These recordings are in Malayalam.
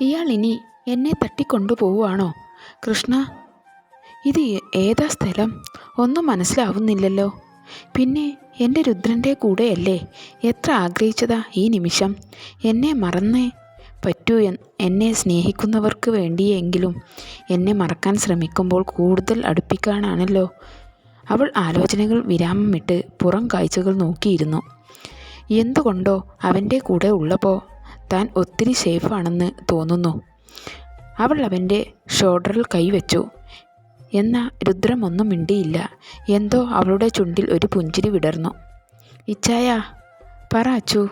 ഇയാൾ ഇനി എന്നെ തട്ടിക്കൊണ്ടുപോവുകയാണോ? കൃഷ്ണ ഇത് ഏതാ സ്ഥലം? ഒന്നും മനസ്സിലാവുന്നില്ലല്ലോ. പിന്നെ എന്റെ രുദ്രന്റെ കൂടെയല്ലേ? എത്ര ആഗ്രഹിച്ചതാ ഈ നിമിഷം? എന്നെ മറന്നേ പറ്റൂ എന്നെ സ്നേഹിക്കുന്നവർക്ക് വേണ്ടിയെങ്കിലും എന്നെ മറക്കാൻ ശ്രമിക്കുമ്പോൾ കൂടുതൽ അടുപ്പിക്കാനാണല്ലോ. അവൾ ആലോചനകൾ വിരാമമിട്ട് പുറം കാഴ്ചകൾ നോക്കിയിരുന്നു. എന്തുകൊണ്ടോ അവന്റെ കൂടെ ഉള്ളപ്പോൾ താൻ ഒത്തിരി സേഫാണെന്ന് തോന്നുന്നു. അവൾ അവന്റെ ഷോൾഡറിൽ കൈവച്ചു എന്നാൽ രുദ്രമൊന്നും മിണ്ടിയില്ല. എന്തോ അവളുടെ ചുണ്ടിൽ ഒരു പുഞ്ചിരി വിടർന്നു. ഇച്ചായ പറ അച്ചു.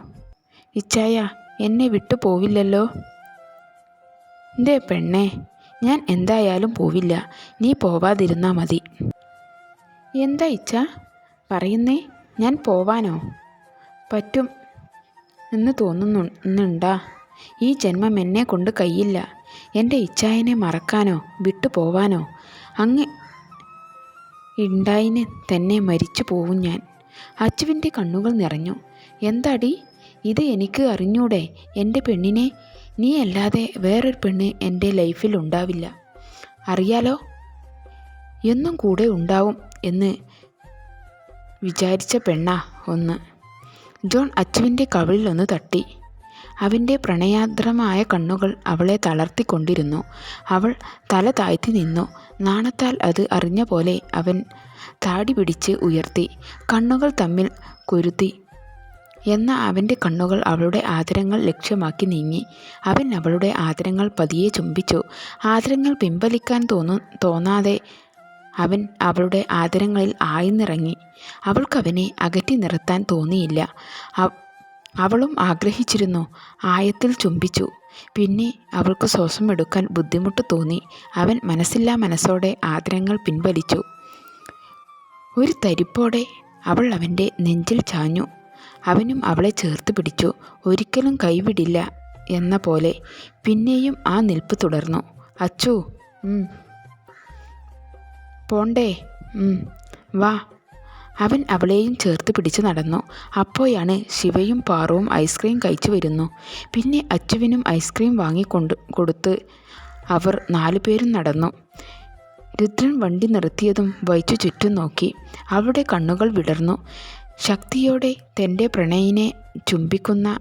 ഇച്ചായ എന്നെ വിട്ടു പോവില്ലല്ലോ? എന്റെ പെണ്ണെ ഞാൻ എന്തായാലും പോവില്ല. നീ പോവാതിരുന്നാൽ മതി. എന്താ ഇച്ച? പറയുന്നേ ഞാൻ പോവാനോ? പറ്റും എന്ന് തോന്നുന്നുണ്ടാ ഈ ജന്മം എന്നെ കൊണ്ട് കഴിയില്ല എന്റെ ഇച്ഛായനെ മറക്കാനോ വിട്ടു പോവാനോ അങ്ങ് ഇണ്ടായിന് തന്നെ മരിച്ചു പോവും ഞാൻ. അച്ചുവിന്റെ കണ്ണുകൾ നിറഞ്ഞു. എന്താടി? ഇത് എനിക്ക് അറിഞ്ഞൂടെ? എന്റെ പെണ്ണിനെ? നീ അല്ലാതെ വേറൊരു പെണ്ണ് എന്റെ ലൈഫിൽ ഉണ്ടാവില്ല. അറിയാലോ? എന്നും കൂടെ ഉണ്ടാവും എന്ന് വിചാരിച്ച പെണ്ണാ ഒന്ന്. ജോൺ അച്ചുവിന്റെ കവിളിലൊന്ന് തട്ടി. അവന്റെ പ്രണയാദ്രമായ കണ്ണുകൾ അവളെ തളർത്തിക്കൊണ്ടിരുന്നു. അവൾ തല താഴ്ത്തി നിന്നു. നാണത്താൽ അത് അറിഞ്ഞ പോലെ അവൻ താടി പിടിച്ച് ഉയർത്തി. കണ്ണുകൾ തമ്മിൽ കുരുത്തി എന്ന അവന്റെ കണ്ണുകൾ അവളുടെ ആദരങ്ങൾ ലക്ഷ്യമാക്കി നീങ്ങി. അവൻ അവളുടെ ആദരങ്ങൾ പതിയെ ചുംബിച്ചു. ആദരങ്ങൾ പിൻവലിക്കാൻ തോന്നു തോന്നാതെ അവൻ അവളുടെ ആദരങ്ങളിൽ ആയിന്നിറങ്ങി അവൾക്കവനെ അകറ്റി നിർത്താൻ തോന്നിയില്ല. അവളും ആഗ്രഹിച്ചിരുന്നു. ആയത്തിൽ ചുംബിച്ചു. പിന്നെ അവൾക്ക് ശ്വാസം എടുക്കാൻ ബുദ്ധിമുട്ട് തോന്നി. അവൻ മനസ്സില്ലാ മനസ്സോടെ ആദരങ്ങൾ പിൻവലിച്ചു. ഒരു തരിപ്പോടെ അവൾ അവന്റെ നെഞ്ചിൽ ചാഞ്ഞു. അവനും അവളെ ചേർത്ത് പിടിച്ചു. ഒരിക്കലും കൈവിടില്ല എന്ന പോലെ പിന്നെയും ആ നിൽപ്പ് തുടർന്നു. അച്ചു പോണ്ടേ. വാ. അവൻ അവളെയും ചേർത്ത് പിടിച്ചു നടന്നു. അപ്പോഴാണ് ശിവയും പാറുവും ഐസ്ക്രീം കഴിച്ചു വരുന്നു. പിന്നെ അച്ചുവിനും ഐസ്ക്രീം വാങ്ങിക്കൊണ്ട് കൊടുത്ത് അവർ നാലുപേരും നടന്നു. രുദ്രൻ വണ്ടി നിർത്തിയതും വൈച്ചു ചുറ്റും നോക്കി. അവളുടെ കണ്ണുകൾ വിടർന്നു. ശക്തിയോടെ തന്റെ പ്രണയിനെ ചുംബിക്കുന്ന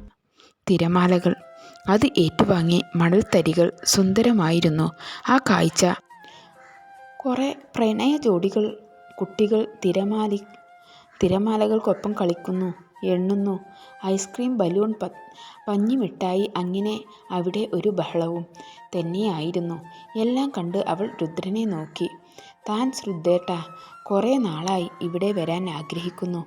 തിരമാലകൾ. അത് ഏറ്റുവാങ്ങി മണൽത്തരികൾ സുന്ദരമായിരുന്നു. ആ കാഴ്ച കുറേ പ്രണയ ജോഡികൾ കുട്ടികൾ തിരമാലി തിരമാലകൾക്കൊപ്പം കളിക്കുന്നു എണ്ണുന്നു. ഐസ്ക്രീം ബലൂൺ പ പഞ്ഞി മിഠായി അങ്ങനെ അവിടെ ഒരു ബഹളവും തന്നെയായിരുന്നു. എല്ലാം കണ്ട് അവൾ രുദ്രനെ നോക്കി. താൻസ് രുദ്രേട്ട കുറേ നാളായി ഇവിടെ വരാൻ ആഗ്രഹിക്കുന്നു.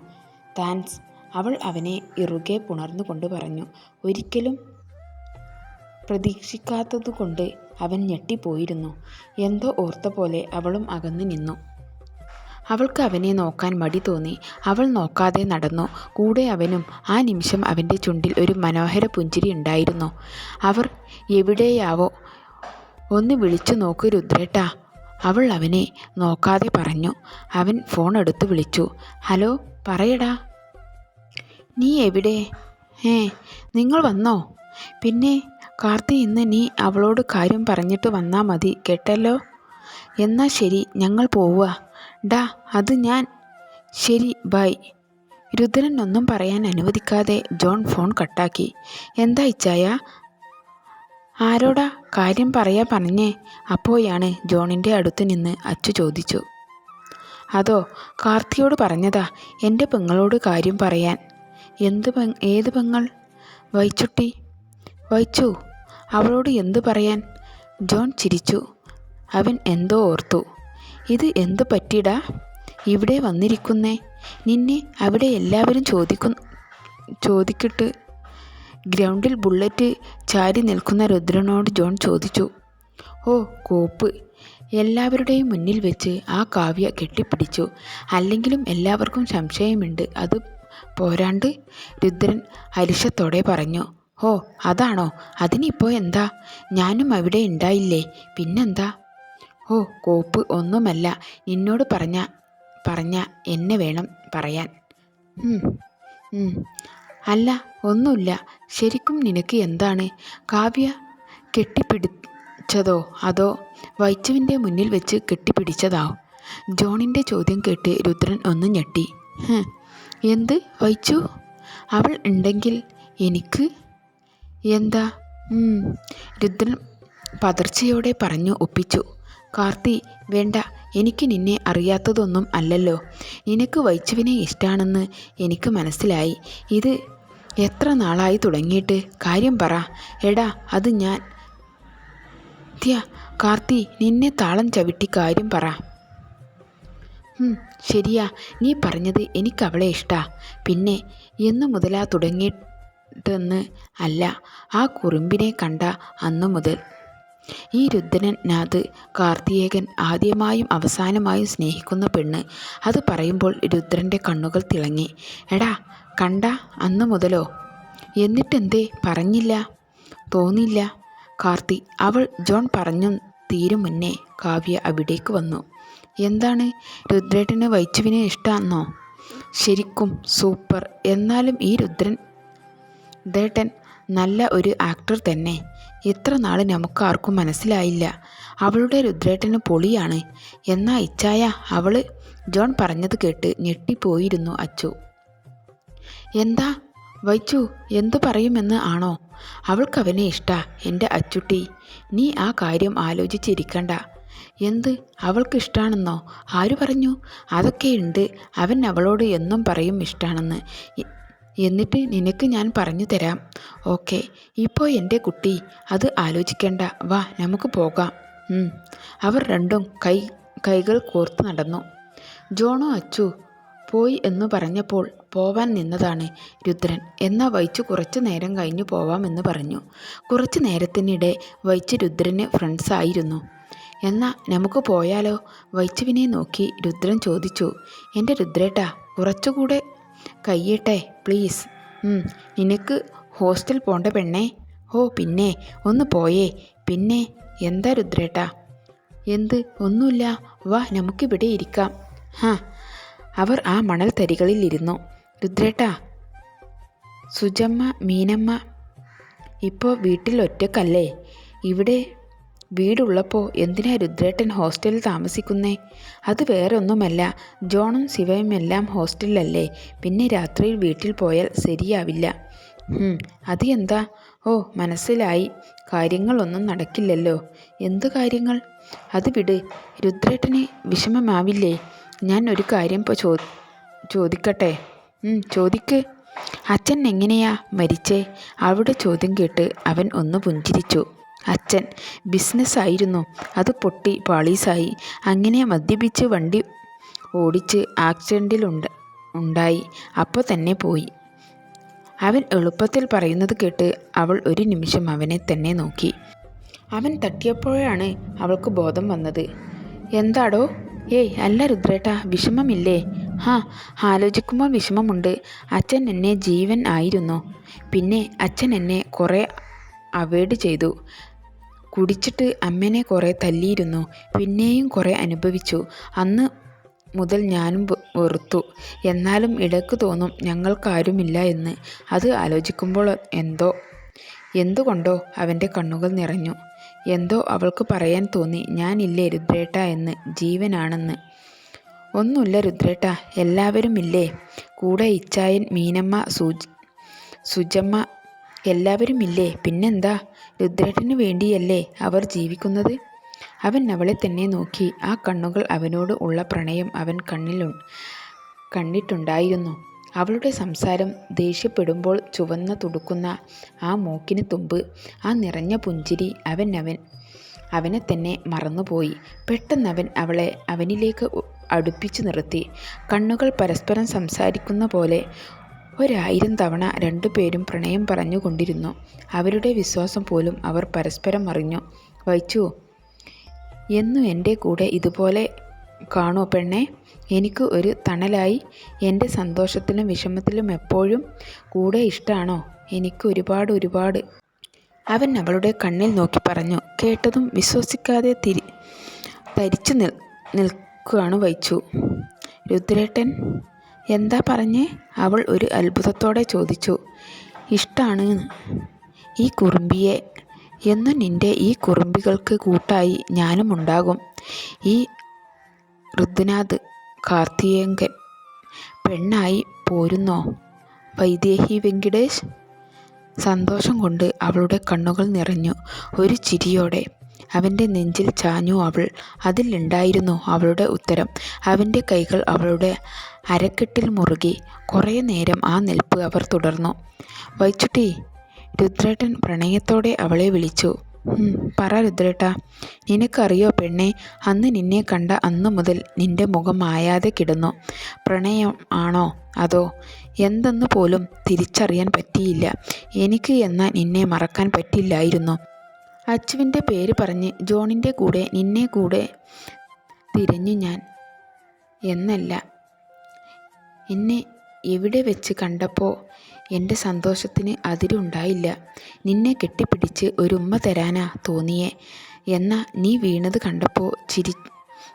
താൻസ് അവൾ അവനെ ഇറുകെ പുണർന്നുകൊണ്ട് പറഞ്ഞു. ഒരിക്കലും പ്രതീക്ഷിക്കാത്തതുകൊണ്ട് അവൻ ഞെട്ടിപ്പോയിരുന്നു. എന്തോ ഓർത്ത പോലെ അവളും അകന്നു നിന്നു. അവൾക്ക് അവനെ നോക്കാൻ മടി തോന്നി. അവൾ നോക്കാതെ നടന്നു. കൂടെ അവനും ആ നിമിഷം അവന്റെ ചുണ്ടിൽ ഒരു മനോഹര പുഞ്ചിരി ഉണ്ടായിരുന്നു. അവർ എവിടെയാവോ? ഒന്ന് വിളിച്ചു നോക്ക് രുദ്രേട്ടാ. അവൾ അവനെ നോക്കാതെ പറഞ്ഞു. അവൻ ഫോൺ എടുത്ത് വിളിച്ചു. ഹലോ പറയടാ. നീ എവിടെ? ഏ നിങ്ങൾ വന്നോ? പിന്നെ കാർത്തി ഇന്ന് നീ അവളോട് കാര്യം പറഞ്ഞിട്ട് വന്നാൽ മതി കേട്ടല്ലോ? എന്നാ ശരി ഞങ്ങൾ പോവുക. ഡാ അത് ഞാൻ. ശരി ബൈ. രുദ്രൻ ഒന്നും പറയാൻ അനുവദിക്കാതെ ജോൺ ഫോൺ കട്ടാക്കി. എന്താ ഇച്ചായ? ആരോടാ കാര്യം പറയാ പറഞ്ഞേ? അപ്പോഴാണ് ജോണിന്റെ അടുത്ത് നിന്ന് അച്ചു ചോദിച്ചു. അതോ കാർത്തിയോട് പറഞ്ഞതാ എന്റെ പെങ്ങളോട് കാര്യം പറയാൻ. എന്ത് ഏത് പെങ്ങൾ? വൈച്ചുട്ടി. വൈച്ചു അവളോട് എന്തു പറയാൻ? ജോൺ ചിരിച്ചു. അവൻ എന്തോ ഓർത്തു. ഇത് എന്തു പറ്റിടാ? ഇവിടെ വന്നിരിക്കുന്നേ. നിന്നെ അവിടെ എല്ലാവരും ചോദിക്കു ചോദിക്കിട്ട്. ഗ്രൗണ്ടിൽ ബുള്ളറ്റ് ചാരി നിൽക്കുന്ന രുദ്രനോട് ജോൺ ചോദിച്ചു. ഓ കോപ്പ്. എല്ലാവരുടെയും മുന്നിൽ വെച്ച് ആ കാവ്യ കെട്ടിപ്പിടിച്ചു. അല്ലെങ്കിലും എല്ലാവർക്കും സംശയമുണ്ട്. അത് പോരാണ്ട് രുദ്രൻ അരിശത്തോടെ പറഞ്ഞു. ഓ അതാണോ? അതിനിപ്പോൾ എന്താ? ഞാനും അവിടെ ഉണ്ടായില്ലേ? പിന്നെന്താ? ഓ കോപ്പ് ഒന്നുമല്ല. നിന്നോട് പറഞ്ഞ പറഞ്ഞ എന്നെ വേണം പറയാൻ. അല്ല ഒന്നുമില്ല. ശരിക്കും നിനക്ക് എന്താണ്? കാവ്യ കെട്ടിപ്പിടിച്ചതോ? അതോ വൈച്ചുവിന്റെ മുന്നിൽ വെച്ച് കെട്ടിപ്പിടിച്ചതോ? ജോണിന്റെ ചോദ്യം കേട്ട് രുദ്രൻ ഒന്ന് ഞെട്ടി. എന്ത്? വൈച്ചു? അവൾ ഉണ്ടെങ്കിൽ എനിക്ക് എന്താ? ഉം." രുദ്രൻ പതർച്ചയോടെ പറഞ്ഞു ഒപ്പിച്ചു. കാർത്തി വേണ്ട. എനിക്ക് നിന്നെ അറിയാത്തതൊന്നും അല്ലല്ലോ. നിനക്ക് വൈച്ചുവിനെ ഇഷ്ടാണെന്ന് എനിക്ക് മനസ്സിലായി. ഇത് എത്ര നാളായി തുടങ്ങിയിട്ട്? കാര്യം പറ. എടാ അത് ഞാൻ. ത്യ കാർത്തി നിന്നെ താളം ചവിട്ടി കാര്യം പറ. ശരിയാ. നീ പറഞ്ഞത് എനിക്കവളെ ഇഷ്ടാ. പിന്നെ എന്നു മുതലാ തുടങ്ങിയിട്ടെന്ന് അല്ല ആ കുറുമ്പിനെ കണ്ട അന്നു മുതൽ. ഈ രുദ്രനാഥ് കാർത്തികേയൻ ആദ്യമായും അവസാനമായും സ്നേഹിക്കുന്ന പെണ്ണ്. അത് പറയുമ്പോൾ രുദ്രന്റെ കണ്ണുകൾ തിളങ്ങി. എടാ കണ്ട അന്നു മുതലോ? എന്നിട്ടെന്തേ? പറഞ്ഞില്ല. തോന്നില്ല. കാർത്തി അവൾ ജോൺ പറഞ്ഞു തീരും മുന്നേ കാവ്യ അവിടേക്ക് വന്നു. എന്താണ്? രുദ്രേട്ടന് വൈച്ചുവിനെ ഇഷ്ടമാണെന്നോ ശരിക്കും സൂപ്പർ. എന്നാലും ഈ രുദ്രൻ ദേട്ടൻ നല്ല ഒരു ആക്ടർ തന്നെ. ഇത്ര നാൾ നമുക്കാർക്കും മനസ്സിലായില്ല. അവളുടെ രുദ്രേട്ടന് പൊളിയാണ്. എന്നാ ഇച്ചായ അവൾ ജോൺ പറഞ്ഞത് കേട്ട് ഞെട്ടിപ്പോയിരുന്നു അച്ചു. എന്താ? വൈച്ചു എന്തു പറയുമെന്ന് ആണോ? അവൾക്കവനെ ഇഷ്ടാ എന്റെ അച്ചുട്ടി. നീ ആ കാര്യം ആലോചിച്ചിരിക്കണ്ട. എന്ത്? അവൾക്ക് ഇഷ്ടാണെന്നോ ആര് പറഞ്ഞു? അതൊക്കെയുണ്ട്. അവൻ അവളോട് എന്നും പറയും ഇഷ്ടാണെന്ന്. എന്നിട്ട് നിനക്ക് ഞാൻ പറഞ്ഞു തരാം. ഓക്കെ ഇപ്പോൾ എന്റെ കുട്ടി അത് ആലോചിക്കേണ്ട. വാ നമുക്ക് പോകാം. അവർ രണ്ടും കൈ കൈകൾ കോർത്ത് നടന്നു. ജോണോ അച്ചു പോയി എന്ന് പറഞ്ഞപ്പോൾ പോവാൻ നിന്നതാണ് രുദ്രൻ. എന്നാ വൈച്ചു കുറച്ചു നേരം കഴിഞ്ഞു പോവാമെന്ന് പറഞ്ഞു. കുറച്ചു നേരത്തിനിടെ വൈച്ചു രുദ്രന് ഫ്രണ്ട്സായിരുന്നു എന്നാ നമുക്ക് പോയാലോ? വൈച്ചുവിനെ നോക്കി രുദ്രൻ ചോദിച്ചു. എന്റെ രുദ്രേട്ടാ കുറച്ചുകൂടെ കയ്യട്ടെ പ്ലീസ്. നിനക്ക് ഹോസ്റ്റൽ പോണ്ട പെണ്ണേ. ഓ പിന്നെ ഒന്ന് പോയേ. പിന്നെ എന്താ രുദ്രേട്ടാ? എന്ത്? ഒന്നുമില്ല. വാ നമുക്കിവിടെ ഇരിക്കാം. ഹാ അവർ ആ മണൽ തരികളിൽ ഇരുന്നു. രുദ്രേട്ടാ സുജമ്മ മീനമ്മ ഇപ്പോൾ വീട്ടിൽ ഒറ്റക്കല്ലേ? ഇവിടെ വീടുള്ളപ്പോൾ എന്തിനാ രുദ്രേട്ടൻ ഹോസ്റ്റലിൽ താമസിക്കുന്നേ? അത് വേറെ ഒന്നുമല്ല ജോണും ശിവയും എല്ലാം ഹോസ്റ്റലിലല്ലേ. പിന്നെ രാത്രിയിൽ വീട്ടിൽ പോയാൽ ശരിയാവില്ല. അത് എന്താ ഓ മനസ്സിലായി. കാര്യങ്ങളൊന്നും നടക്കില്ലല്ലോ. എന്ത് കാര്യങ്ങൾ? അത് വിട്. രുദ്രേട്ടന് വിഷമമാവില്ലേ? ഞാൻ ഒരു കാര്യം ഇപ്പോൾ ചോ ചോദിക്കട്ടെ? ചോദിക്ക്. അച്ഛൻ എങ്ങനെയാ മരിച്ചേ? അവിടെ ചോദ്യം കേട്ട് അവൻ ഒന്ന് പുഞ്ചിരിച്ചു. അച്ഛൻ. ബിസിനസ്സായിരുന്നു അത് പൊട്ടി പാളീസായി. അങ്ങനെ മദ്യപിച്ച് വണ്ടി ഓടിച്ച് ആക്സിഡന്റിലുണ്ട് ഉണ്ടായി. അപ്പോൾ തന്നെ പോയി. അവൻ എളുപ്പത്തിൽ പറയുന്നത് കേട്ട് അവൾ ഒരു നിമിഷം അവനെ തന്നെ നോക്കി. അവൻ തട്ടിയപ്പോഴാണ് അവൾക്ക് ബോധം വന്നത്. എന്താടോ? ഏയ് അല്ല രുദ്രേട്ടാ വിഷമമില്ലേ? ഹാ ആലോചിക്കുമ്പോൾ വിഷമമുണ്ട്. അച്ഛൻ എന്നെ ജീവൻ ആയിരുന്നു. പിന്നെ അച്ഛൻ എന്നെ കുറേ അവേഡ് ചെയ്തു. കുടിച്ചിട്ട് അമ്മനെ കുറേ തല്ലിയിരുന്നു. പിന്നെയും കുറേ അനുഭവിച്ചു. അന്ന് മുതൽ ഞാനും വെറുത്തു. എന്നാലും ഇടയ്ക്ക് തോന്നും ഞങ്ങൾക്കാരുമില്ല എന്ന്. അത് ആലോചിക്കുമ്പോൾ എന്തോ എന്തുകൊണ്ടോ അവന്റെ കണ്ണുകൾ നിറഞ്ഞു. എന്തോ അവൾക്ക് പറയാൻ തോന്നി ഞാനില്ലേ രുദ്രേട്ട എന്ന്. ജീവനാണെന്ന്. ഒന്നുമില്ല രുദ്രേട്ട. എല്ലാവരും ഇല്ലേ കൂടെ ഇച്ചായൻ മീനമ്മ സുജ് സുജമ്മ എല്ലാവരും ഇല്ലേ പിന്നെന്താ? രുദ്രേട്ടന് വേണ്ടിയല്ലേ അവർ ജീവിക്കുന്നത്? അവൻ അവളെ തന്നെ നോക്കി. ആ കണ്ണുകൾ അവനോട് ഉള്ള പ്രണയം അവൻ കണ്ണിലു കണ്ടിട്ടുണ്ടായിരുന്നു. അവളുടെ സംസാരം ദേഷ്യപ്പെടുമ്പോൾ ചുവന്ന തുടുക്കുന്ന ആ മൂക്കിന് തുമ്പ് ആ നിറഞ്ഞ പുഞ്ചിരി അവൻ അവൻ അവനെ തന്നെ മറന്നുപോയി. പെട്ടെന്നവൻ അവളെ അവനിലേക്ക് അടുപ്പിച്ചു നിർത്തി. കണ്ണുകൾ പരസ്പരം സംസാരിക്കുന്ന പോലെ ഒരായിരം തവണ രണ്ടു പേരും പ്രണയം പറഞ്ഞുകൊണ്ടിരുന്നു അവരുടെ വിശ്വാസം പോലും അവർ പരസ്പരം അറിഞ്ഞു. വൈച്ചു എന്നു എന്റെ കൂടെ ഇതുപോലെ കാണോ പെണ്ണെ? എനിക്ക് ഒരു തണലായി. എന്റെ സന്തോഷത്തിലും വിഷമത്തിലും എപ്പോഴും കൂടെ ഇഷ്ടമാണോ എനിക്ക് ഒരുപാട് ഒരുപാട്. അവൻ അവളുടെ കണ്ണിൽ നോക്കി പറഞ്ഞു. കേട്ടതും വിശ്വസിക്കാതെ തിരി തരിച്ചു നിൽ നിൽക്കുകയാണ് വൈച്ചു. രുദ്രേട്ടൻ എന്താ പറഞ്ഞേ? അവൾ ഒരു അത്ഭുതത്തോടെ ചോദിച്ചു. ഇഷ്ടമാണ് ഈ കുറുമ്പിയെ. എന്നും നിന്റെ ഈ കുറുമ്പികൾക്ക് കൂട്ടായി ഞാനും ഉണ്ടാകും. ഈ ഋതുനാഥ് കാർത്തികേങ്കൻ പെണ്ണായി പോരുന്നോ? വൈദേഹി വെങ്കിടേഷ് സന്തോഷം കൊണ്ട് അവളുടെ കണ്ണുകൾ നിറഞ്ഞു. ഒരു ചിരിയോടെ അവന്റെ നെഞ്ചിൽ ചാഞ്ഞു അവൾ. അതിലുണ്ടായിരുന്നു അവളുടെ ഉത്തരം. അവന്റെ കൈകൾ അവളുടെ അരക്കെട്ടിൽ മുറുകി. കുറേ നേരം ആ നിൽപ്പ് അവർ തുടർന്നു. വൈച്ചുട്ടി രുദ്രേട്ടൻ പ്രണയത്തോടെ അവളെ വിളിച്ചു. "ഉം, പറ രുദ്രേട്ട നിനക്കറിയോ പെണ്ണെ അന്ന് നിന്നെ കണ്ട അന്ന് മുതൽ നിന്റെ മുഖം മായാതെ കിടന്നു. പ്രണയം ആണോ അതോ എന്തെന്ന് പോലും തിരിച്ചറിയാൻ പറ്റിയില്ല. എനിക്ക് എന്ന നിന്നെ മറക്കാൻ പറ്റില്ലായിരുന്നു. അച്ചുവിന്റെ പേര് പറഞ്ഞ് ജോണിന്റെ കൂടെ നിന്നെ കൂടെ തിരഞ്ഞു ഞാൻ. എന്നല്ല എന്നെ എവിടെ വെച്ച് കണ്ടപ്പോൾ എന്റെ സന്തോഷത്തിന് അതിരുണ്ടായില്ല നിന്നെ കെട്ടിപ്പിടിച്ച് ഒരു ഉമ്മ തരാനാ തോന്നിയേ. എന്നാ നീ വീണത് കണ്ടപ്പോൾ ചിരി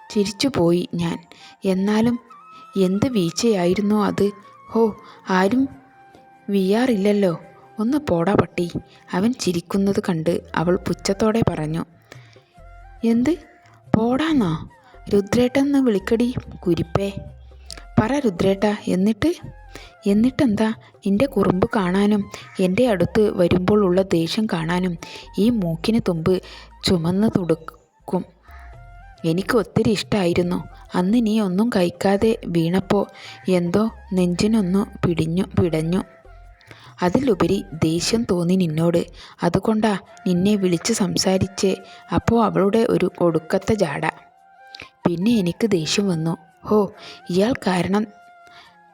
ചിരിച്ചുപോയി ഞാൻ. എന്നാലും എന്ത് വീഴ്ചയായിരുന്നു അത്? ഹോ ആരും വീയാറില്ലല്ലോ ഒന്ന് പോടാ പട്ടി. അവൻ ചിരിക്കുന്നത് കണ്ട് അവൾ പുച്ഛത്തോടെ പറഞ്ഞു. എന്ത്? പോടാന്നോ? രുദ്രേട്ടെന്ന് വിളിക്കടി കുരിപ്പേ. പറ രുദ്രേട്ട എന്നിട്ട്? എന്നിട്ടെന്താ? എന്റെ കുറുമ്പ് കാണാനും എന്റെ അടുത്ത് വരുമ്പോൾ ഉള്ള ദേഷ്യം കാണാനും ഈ മൂക്കിന് തുമ്പ് ചുമന്ന് തുടുക്കും. എനിക്ക് ഒത്തിരി ഇഷ്ടമായിരുന്നു അന്ന് നീ ഒന്നും കഴിക്കാതെ വീണപ്പോൾ എന്തോ നെഞ്ചിനൊന്നു പിടിഞ്ഞു പിടഞ്ഞു. അതിലുപരി ദേഷ്യം തോന്നി നിന്നോട്. അതുകൊണ്ടാ നിന്നെ വിളിച്ച് സംസാരിച്ചേ. അപ്പോൾ അവളുടെ ഒരു ഒടുക്കത്തെ ജാട. പിന്നെ എനിക്ക് ദേഷ്യം വന്നു. ഹോ ഇയാൾ കാരണം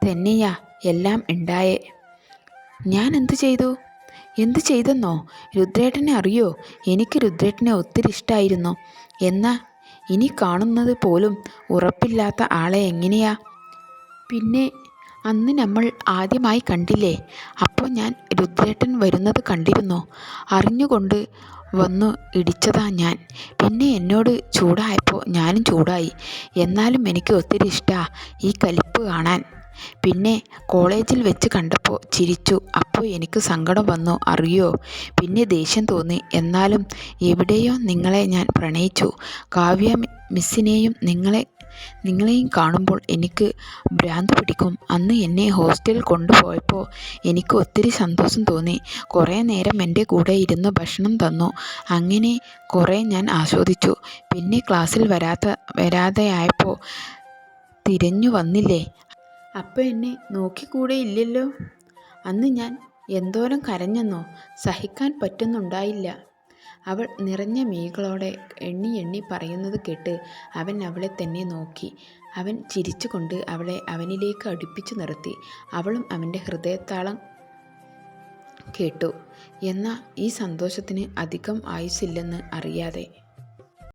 തന്നെയാ എല്ലാം ഉണ്ടായേ. ഞാൻ എന്തു ചെയ്തു? എന്തു ചെയ്തെന്നോ? രുദ്രേട്ടനെ അറിയോ? എനിക്ക് രുദ്രേട്ടനെ ഒത്തിരി ഇഷ്ടമായിരുന്നു എന്നാ ഇനി കാണുന്നത് പോലും ഉറപ്പില്ലാത്ത ആളെ എങ്ങനെയാ? പിന്നെ അന്ന് നമ്മൾ ആദ്യമായി കണ്ടില്ലേ? അപ്പോൾ ഞാൻ രുദ്രേട്ടൻ വരുന്നത് കണ്ടിരുന്നു? അറിഞ്ഞുകൊണ്ട് വന്നു ഇടിച്ചതാ ഞാൻ. പിന്നെ എന്നോട് ചൂടായപ്പോൾ ഞാനും ചൂടായി. എന്നാലും എനിക്ക് ഒത്തിരി ഇഷ്ടമാണ് ഈ കലിപ്പ് കാണാൻ. പിന്നെ കോളേജിൽ വെച്ച് കണ്ടപ്പോൾ ചിരിച്ചു. അപ്പോൾ എനിക്ക് സങ്കടം വന്നു. അറിയോ? പിന്നെ ദേഷ്യം തോന്നി. എന്നാലും എവിടെയോ നിങ്ങളെ ഞാൻ പ്രണയിച്ചു. കാവ്യ മിസ്സിനെയും നിങ്ങളെ നിങ്ങളെയും കാണുമ്പോൾ എനിക്ക് ഭ്രാന്ത് പിടിക്കും. അന്ന് എന്നെ ഹോസ്റ്റലിൽ കൊണ്ടുപോയപ്പോൾ എനിക്ക് ഒത്തിരി സന്തോഷം തോന്നി. കുറേ നേരം എന്റെ കൂടെ ഇരുന്ന് ഭക്ഷണം തന്നു. അങ്ങനെ കുറേ ഞാൻ ആസ്വദിച്ചു. പിന്നെ ക്ലാസ്സിൽ വരാത്ത വരാതെയായപ്പോൾ തിരഞ്ഞു വന്നില്ലേ? അപ്പോൾ എന്നെ നോക്കിക്കൂടെ ഇല്ലല്ലോ? അന്ന് ഞാൻ എന്തോരം കരഞ്ഞെന്നോ? സഹിക്കാൻ പറ്റുന്നുണ്ടായില്ല. അവൾ നിറഞ്ഞ മിഴികളോടെ എണ്ണി എണ്ണി പറയുന്നത് കേട്ട് അവൻ അവളെ തന്നെ നോക്കി. അവൻ ചിരിച്ചുകൊണ്ട് അവളെ അവനിലേക്ക് അടുപ്പിച്ചു നിർത്തി. അവളും അവന്റെ ഹൃദയത്താളം കേട്ടു. എന്നാൽ ഈ സന്തോഷത്തിന് അധികം ആയുസില്ലെന്ന് അറിയാതെ.